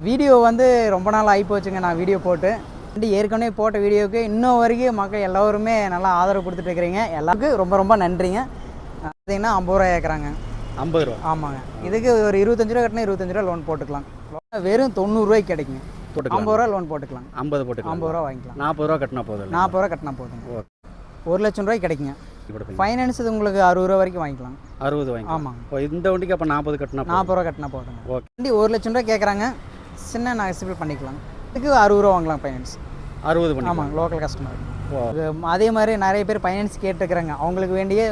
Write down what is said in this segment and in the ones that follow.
Video வந்து ரொம்ப நாள் ஆகி போச்சுங்க நான் வீடியோ போட்டு. வந்து ஏற்கனவே போட்ட வீடியோவுக்கு இன்னும் வரைக்கும் மக்கள் எல்லோருமே நல்லா ஆதரவு கொடுத்துட்டு இருக்கிறீங்க. எல்லாருக்கும் ரொம்ப ரொம்ப நன்றிங்க. பார்த்தீங்கன்னா ஐம்பது ரூபா கேட்குறாங்க ஐம்பது ரூபா. ஆமாங்க. இதுக்கு ஒரு இருபத்தஞ்சு ரூபா கட்டினா இருபத்தஞ்சு ரூபா லோன் போட்டுக்கலாம். வெறும் தொண்ணூறுரூவாய்க்கு கிடைக்குங்க. ஐம்பது ரூபா லோன் போட்டுக்கலாம். ஐம்பது போட்டுக்கலாம். ஐம்பது ரூபா வாங்கிக்கலாம். நாற்பது ரூபா கட்டினா போதும்? நாற்பது ரூபா கட்டினா ஓ. ஒரு லட்சம் ரூபாய்க்கு கிடைக்குங்க. ஃபைனான்ஸ் உங்களுக்கு அறுபது ரூபா வரைக்கும் வாங்கிக்கலாம். அறுபது வாங்கி இப்போ இந்த வண்டிக்கு அப்போ நாற்பது கட்டினா போதும். நாற்பது ரூபா கட்டினா போதுங்க. ஓகே. வண்டி ஒரு லட்சம் ரூபா கேட்குறாங்க சின்ன நான் சிபில் பண்ணிக்கலாம். இதுக்கு அறுபது ரூபா வாங்கலாம் ஃபைனான்ஸ் அறுபது பண்ணி ஆமாங்க லோக்கல் கஸ்டமர் அதே மாதிரி நிறைய பேர் ஃபைனான்ஸ் கேட்டுருக்குறாங்க. அவங்களுக்கு வேண்டிய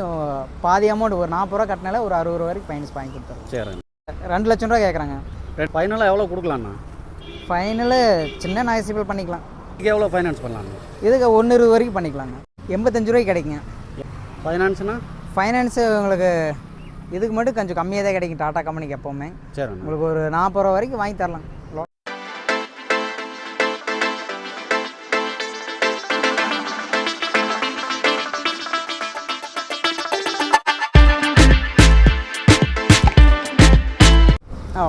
பாதி அமௌண்ட் ஒரு நாற்பது ரூபா கட்டினால ஒரு அறுபது ரூபா வரைக்கும் ஃபைனான்ஸ் வாங்கி கொடுத்துருவோம் சரிங்க ரெண்டு லட்சம் ரூபா கேட்குறாங்க ஃபைனலாக எவ்வளோ கொடுக்கலாண்ணா ஃபைனலு சின்ன நான் சிபில் பண்ணிக்கலாம். இதுக்கு எவ்வளோ ஃபைனான்ஸ் பண்ணலாண்ணா இதுக்கு ஒன்று இருபது வரைக்கும் பண்ணிக்கலாங்க. எண்பத்தஞ்சு ரூபாய்க்கு கிடைக்குங்க. ஃபைனான்ஸ்னா ஃபைனான்ஸு உங்களுக்கு இதுக்கு மட்டும் கொஞ்சம் கம்மியாக தான் கிடைக்கும். டாடா கம்பெனிக்கு எப்போவுமே. சரிண்ணா. உங்களுக்கு ஒரு நாற்பது ரூபா வரைக்கும் வாங்கி தரலாம்.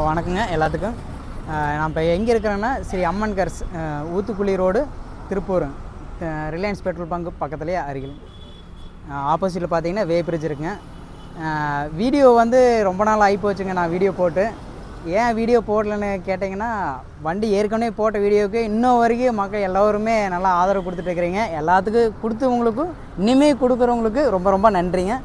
வணக்கங்க எல்லாத்துக்கும். நான் இப்போ எங்கே இருக்கிறேன்னா Sri Amman cars Oothukuli road Tiruppur. Reliance petrol bunk பக்கத்துலேயே அருகில். ஆப்போசிட்டில் பார்த்தீங்கன்னா வே பிரிட்ஜ் இருக்குங்க. வீடியோ வந்து ரொம்ப நாள் ஆகி போச்சுங்க நான் வீடியோ போட்டு. ஏன் வீடியோ போடலன்னு கேட்டிங்கன்னா வண்டி ஏற்கனவே போட்ட வீடியோவுக்கு இன்னும் வரைக்கும் மக்கள் எல்லோருமே நல்லா ஆதரவு கொடுத்துட்டு இருக்கிறீங்க. எல்லாத்துக்கும் கொடுத்தவங்களுக்கும் இனிமேல் கொடுக்குறவங்களுக்கு ரொம்ப ரொம்ப நன்றிங்க.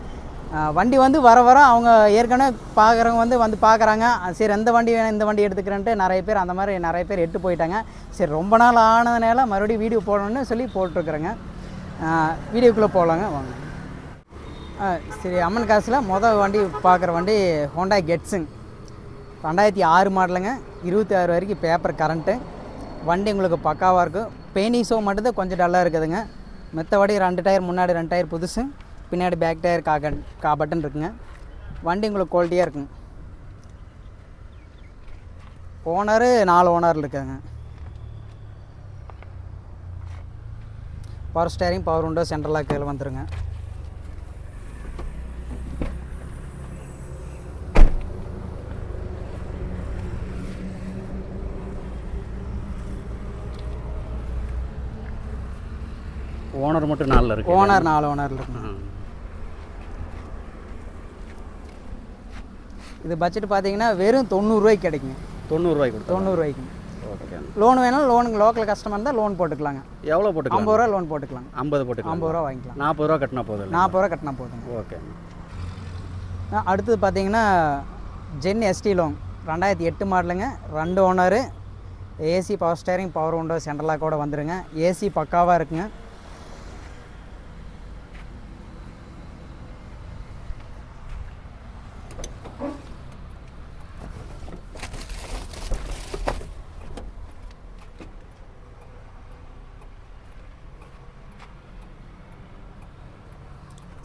வண்டி வந்து வர வர அவங்க ஏற்கனவே பார்க்குறவங்க வந்து வந்து பார்க்குறாங்க சரி எந்த வண்டி வேணும் இந்த வண்டி எடுத்துக்கிறேன்ட்டு நிறைய பேர் அந்த மாதிரி நிறைய பேர் எட்டு போயிட்டாங்க. சரி ரொம்ப நாள் ஆனதுனால மறுபடியும் வீடியோ போடணும்னு சொல்லி போட்டிருக்குறேங்க. வீடியோக்குள்ளே போகலாங்க வாங்க. சரி அம்மன் காசில் மொதல் வண்டி பார்க்குற வண்டி ஹோண்டா கெட்ஸுங்க ரெண்டாயிரத்தி ஆறு மாடலுங்க. இருபத்தி ஆறு வரைக்கும் பேப்பர் கரண்ட்டு வண்டி உங்களுக்கு பக்காவாக இருக்கும். பெயினிங் ஷோ மட்டும்தான் கொஞ்சம் டல்லாக இருக்குதுங்க. மற்றபடி ரெண்டு டயர் முன்னாடி ரெண்டு டயர் புதுசு. பின்னாடி பேக் டயர் காகன் கா பட்டன் இருக்குங்க. வண்டி உங்களுக்கு குவாலிட்டியாக இருக்குங்க. ஓனரு நாலு ஓனர் இருக்குதுங்க power steering power window central லாக்கில் வந்துருங்க. ஓனர் மட்டும் நாளில் இருக்கு ஓனர் நாலு ஓனர் இருக்குங்க. இது பட்ஜெட் பார்த்தீங்கன்னா வெறும் தொண்ணூறுரூவாய்க்கு கிடைக்குங்க. தொண்ணூறுரூவாய்க்கு கொடுத்தோம் தொண்ணூறுரூவாய்க்கு. ஓகே. லோன் வேணாலும் லோனுக்கு லோக்கல் கஸ்டமர் இருந்தால் லோன் போட்டுக்கலாங்க. எவ்வளோ போட்டுக்கலாம் ஐம்பது ரூபா லோன் போட்டுக்கலாங்க. ஐம்பது போட்டுக்கலாம் ஐம்பது ரூபா வாங்கிக்கலாம். நாற்பது ரூபா கட்டினா போதும்? நாற்பது ரூபா கட்டினா போதுங்க. ஓகே அடுத்தது பார்த்தீங்கன்னா ஜென் எஸ்டி லோன் ரெண்டாயிரத்தி எட்டு மாடலுங்க. ரெண்டு owner AC power steering power window சென்ட்ரலாக கூட வந்துருங்க. ஏசி பக்காவாக இருக்குங்க.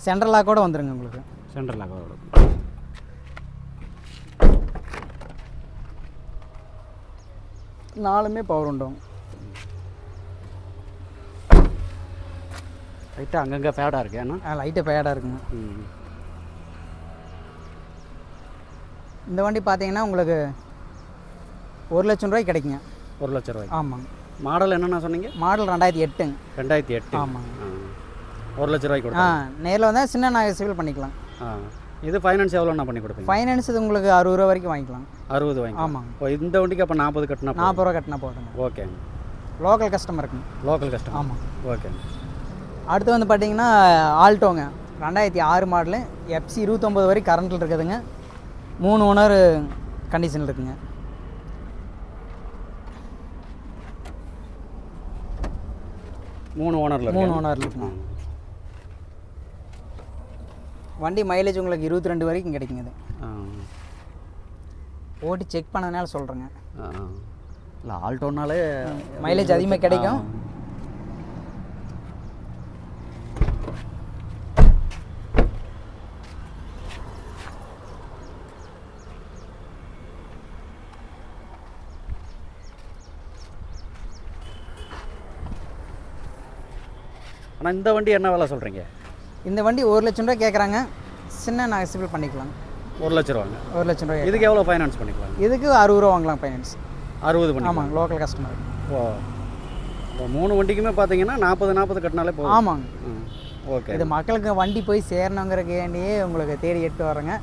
சென்ட்ரலாக கூட வந்துருங்க உங்களுக்கு. சென்ட்ரல் அகோட நாலுமே பவர் உண்டோ. ரைட்டாக அங்கங்கே ஃபேடாக இருக்கு ஏன்னா லைட்டு பேடாக இருக்குங்க. இந்த வண்டி பார்த்தீங்கன்னா உங்களுக்கு ஒரு லட்சம் ரூபாய்க்கு கிடைக்குங்க. ஒரு லட்ச ரூபாய்க்கு? ஆமாங்க. மாடல் என்னென்ன சொன்னீங்க? மாடல் ரெண்டாயிரத்தி எட்டுங்க. ரெண்டாயிரத்தி எட்டு. ஆமாங்க. ஒரு லட்ச ரூபாய்க்கு ஆ கொடுத்தோம் நேரில் வந்தால் சின்ன நகை சிவில் பண்ணிக்கலாம். இது ஃபைனான்ஸ் எவ்வளோண்ணா பண்ணி கொடுப்பீங்க? ஃபைனான்ஸ் இது உங்களுக்கு அறுபது ரூபா வரைக்கும் வாங்கிக்கலாம். அறுபது வாங்கி ஆமாங்க. இப்போ இந்த வண்டிக்கு அப்போ நாற்பது கட்டினா போதும். நாற்பது ரூபா கட்டினா போதுங்க. ஓகே லோக்கல் கஸ்டமருக்குங்க லோக்கல் கஸ்டமர் ஆமாம் ஓகே அடுத்து வந்து பார்த்தீங்கன்னா ஆல்டோங்க. ரெண்டாயிரத்தி ஆறு மாடலு எஃப்சி இருபத்தொம்போது வரைக்கும் கரண்ட்டில் இருக்குதுங்க. மூணு ஓனர் கண்டிஷன் இருக்குங்க. மூணு ஓனரில் மூணு ஓனர் இருக்குங்க. வண்டி மைலேஜ் உங்களுக்கு இருபத்தி ரெண்டு வரைக்கும் கிடைக்குங்க இது. ஓட்டி செக் பண்ணதுனால சொல்கிறேங்க இல்லை ஆல்டோனாலே மைலேஜ் அதிகமாக கிடைக்கும். ஆனால் இந்த வண்டி என்ன விலை சொல்கிறீங்க இந்த வண்டி ஒரு லட்சம் ரூபா கேட்குறாங்க சின்ன நான் சிபில் பண்ணிக்கலாம். ஒரு லட்ச ரூபாங்க. ஒரு லட்சம் ரூபாய் இதுக்கு எவ்வளோ ஃபைனான்ஸ் பண்ணிக்கலாம்? இதுக்கு அறுபது ரூபா வாங்கலாம் ஃபைனான்ஸ் அறுபது பண்ணி ஆமாங்க லோக்கல் கஸ்டமர் ஓ. இப்போ மூணு வண்டிக்குமே பார்த்தீங்கன்னா நாற்பது நாற்பது கட்டினாலே போதும். ஆமாங்க. ஓகே இது மக்களுக்கு வண்டி போய் சேரணுங்கிறதுக்கு வேண்டியே உங்களுக்கு தேடி எடுத்து வரேங்க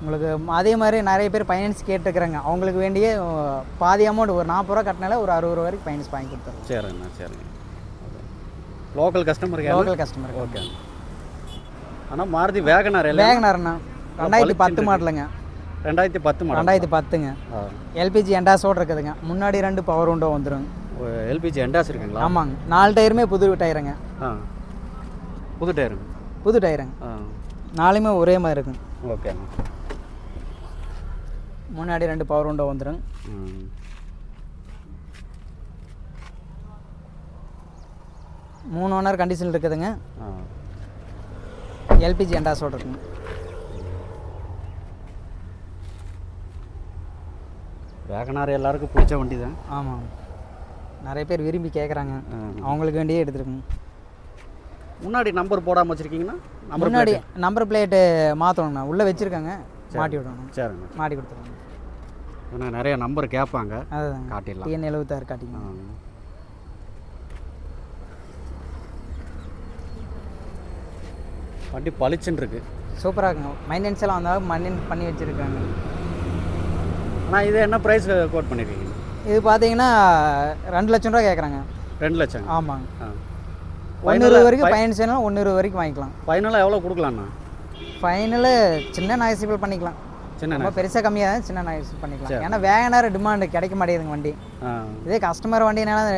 உங்களுக்கு அதே மாதிரி நிறைய பேர் ஃபைனான்ஸ் கேட்டுருக்குறாங்க. அவங்களுக்கு வேண்டியே பாதி அமௌண்ட் ஒரு நாற்பது ரூபா கட்டினால ஒரு அறுபது ரூபா வரைக்கும் ஃபைனான்ஸ் வாங்கி கொடுத்துருவோம். சரிங்கண்ணா சரிங்க. Local customer local customer okay ஆனால் மாருதி வேகனார் வேகனார்ண்ணா ரெண்டாயிரத்தி பத்து மாடலுங்க. ரெண்டாயிரத்தி பத்து மாடல். ரெண்டாயிரத்தி பத்துங்க. எல்பிஜி எண்டாஸோடு இருக்குதுங்க. முன்னாடி ரெண்டு பவர் உண்டோ வந்துருங்க. எல்பிஜி எண்டாஸ் இருக்குங்களா? ஆமாங்க. நாலு டயருமே புது டயருங்க புது டயருங்க புது டயருங்க நாலுமே ஒரே மாதிரி இருக்குங்க. ஓகேண்ணா முன்னாடி ரெண்டு பவர் உண்டோ வந்துருங்க. ம். மூணு ஓனர் கண்டிஷன் இருக்குதுங்க. எல்பிஜி எண்டாஸோடு இருக்குங்க வேகனார் எல்லாருக்கும் பிடிச்ச வண்டி தான் ஆமாம் நிறைய பேர் விரும்பி கேட்குறாங்க. அவங்களுக்கு வேண்டியே எடுத்துருக்குங்க முன்னாடி நம்பர் போடாமல் வச்சுருக்கீங்கன்னா முன்னாடி நம்பர் பிளேட்டு மாற்றணுண்ணா உள்ளே வச்சுருக்காங்க. மாட்டி விடணும். சரிங்க மாட்டி கொடுத்துருவாங்க ஏன்னா நிறைய நம்பர் கேட்பாங்க. அதுதாங்க. காட்டிடலாம். டிஎன் எழுபத்தாறு ஆ. வண்டி பளிச்சுன்னு இருக்கு. சூப்பராக இருக்குங்க. மைண்டன்ஸ் எல்லாம் வந்தாலும் மைண்டன் பண்ணி வச்சுருக்காங்க. ஆனால் இது என்ன ப்ரைஸ் கோட் பண்ணியிருக்கீங்க இது பார்த்தீங்கன்னா ரெண்டு லட்சம் ரூபா கேட்குறாங்க ரெண்டு லட்சம்? ஆமாங்க. ஒன்று இருபது வரைக்கும் ஃபைனான்ஸ் வேணும் ஒன்று வரைக்கும் வாங்கிக்கலாம். ஃபைனலாக எவ்வளோ கொடுக்கலாண்ணா ஃபைனலு சின்ன நாய்சிபிள் பண்ணிக்கலாம். சின்ன ரொம்ப பெருசாக கம்மியாக தான் சின்ன நாய்சிபிள் பண்ணிக்கலாம். ஏன்னா வேகனார டிமாண்டு கிடைக்க மாட்டேங்குதுங்க வண்டி. இதே கஸ்டமர் வண்டினால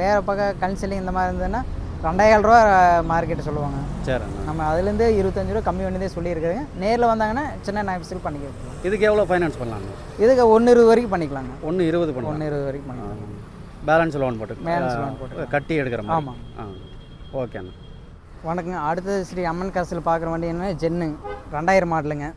வேறு பக்கம் கன்சல்டிங் இந்த மாதிரி இருந்ததுன்னா ரெண்டாயிரம் ரூபா மார்க்கெட்டு சொல்லுவாங்க. சரிண்ணா. நம்ம அதுலேருந்து இருபத்தஞ்சு ரூபா கம்மி பண்ணிதே சொல்லியிருக்குதுங்க நேரில் வந்தாங்கன்னா சின்ன நாய்சிபிள் பண்ணிக்கலாம் இதுக்கு எவ்வளோ ஃபைனான்ஸ் பண்ணலாங்க இதுக்கு ஒன்று இருபது வரைக்கும் பண்ணிக்கலாங்க. ஒன்று இருபது பண்ணலாம். ஒன்று இருபது வரைக்கும் பண்ணிக்கலாம். பேலன்ஸ் லோன் போட்டு Balance loan போட்டு. கட்டி எடுக்கிற மாதிரி. ஆமாம். ஆ ஓகேண்ணா. வணக்கங்க. அடுத்தது ஸ்ரீ அம்மன் காசில் பார்க்குற வண்டி என்ன ஜென்னு ரெண்டாயிரம் மாடலுங்க.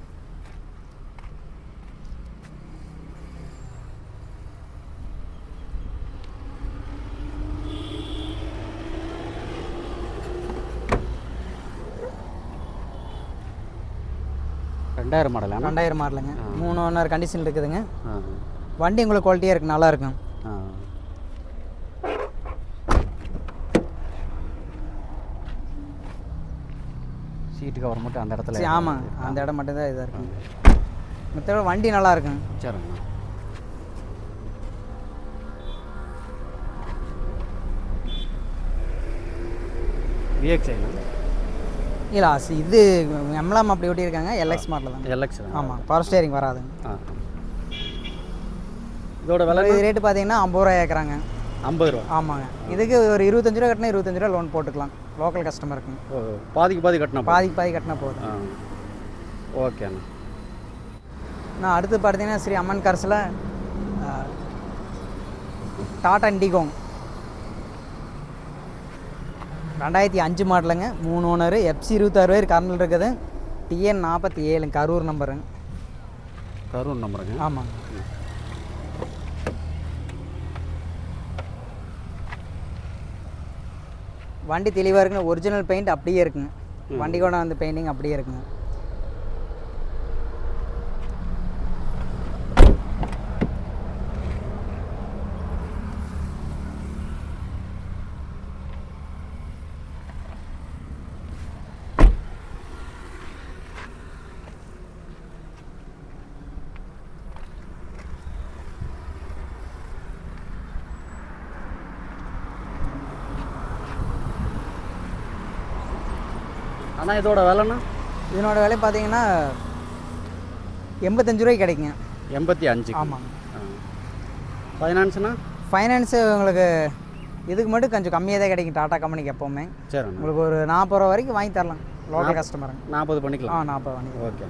ரெண்டாயிரம் மாடலாண்ணா ரெண்டாயிரம் மாடலுங்க மூணு ஒன்றரை கண்டிஷன் இருக்குதுங்க. வண்டி உங்களுக்கு குவாலிட்டியாக இருக்குது நல்லா இருக்கும். ஆ. சீட்டு கவர் மட்டும் அந்த இடத்துல ஆமாம் அந்த இடம் மட்டும்தான் இதாக இருக்குங்க மற்ற வண்டி நல்லா இருக்குங்க சரிங்கண்ணா விஎக்ஸ்ஐண்ணா இல்லை இது எம்லாம் அப்படி ஓட்டியிருக்காங்க எல்எக்ஸ் மாடல் தாங்க எல்எக்ஸ் ஆமாம் பவர் ஸ்டேரிங் வராதுங்க இதோட விலை இது ரேட்டு பார்த்தீங்கன்னா ஐம்பது ரூபா ஏற்கிறாங்க ஐம்பது ரூபா. ஆமாங்க. இதுக்கு ஒரு இருபத்தஞ்சு ரூபா கட்டினா இருபத்தஞ்சு ரூபா லோன் போட்டுக்கலாம். லோக்கல் கஸ்டமருக்குங்க ஓ பாதிக்கு பாதி கட்டினா போதும். பாதிக்கு பாதி கட்டினா போதும். ஓகேண்ணா நான் அடுத்து பார்த்தீங்கன்னா ஸ்ரீ அம்மன் கார்ஸில் டாடா இண்டிகோங் ரெண்டாயிரத்தி அஞ்சு மாடலுங்க. மூணு ஓனர் எஃப்சி இருபத்தாறு பேர் கரண்டில் இருக்குது. டிஎன் நாற்பத்தி ஏழுங்க கரூர் நம்பருங்க கரூர் நம்பருங்க ஆமாங்க வண்டி தெளிவாக இருக்குங்க. ஒரிஜினல் பெயிண்ட் அப்படியே இருக்குங்க. வண்டி கூட வந்து பெயிண்டிங் அப்படியே இருக்குங்க. ஆனால் இதோட விலைண்ணா? இதனோட விலை பார்த்தீங்கன்னா எண்பத்தஞ்சு ரூபாய்க்கு கிடைக்குங்க. எண்பத்தி அஞ்சு. ஆமாங்க. ஃபைனான்ஸ்னா ஃபைனான்ஸு உங்களுக்கு இதுக்கு மட்டும் கொஞ்சம் கம்மியாக தான் கிடைக்கும் டாடா கம்பெனிக்கு எப்போவுமே. சரிண்ணா. உங்களுக்கு ஒரு நாற்பது ரூபா வரைக்கும் வாங்கி தரலாம். லோக்கல் கஸ்டமருங்க நாற்பது ஆ பண்ணிக்கலாம் நாற்பது வாங்கி ஓகே.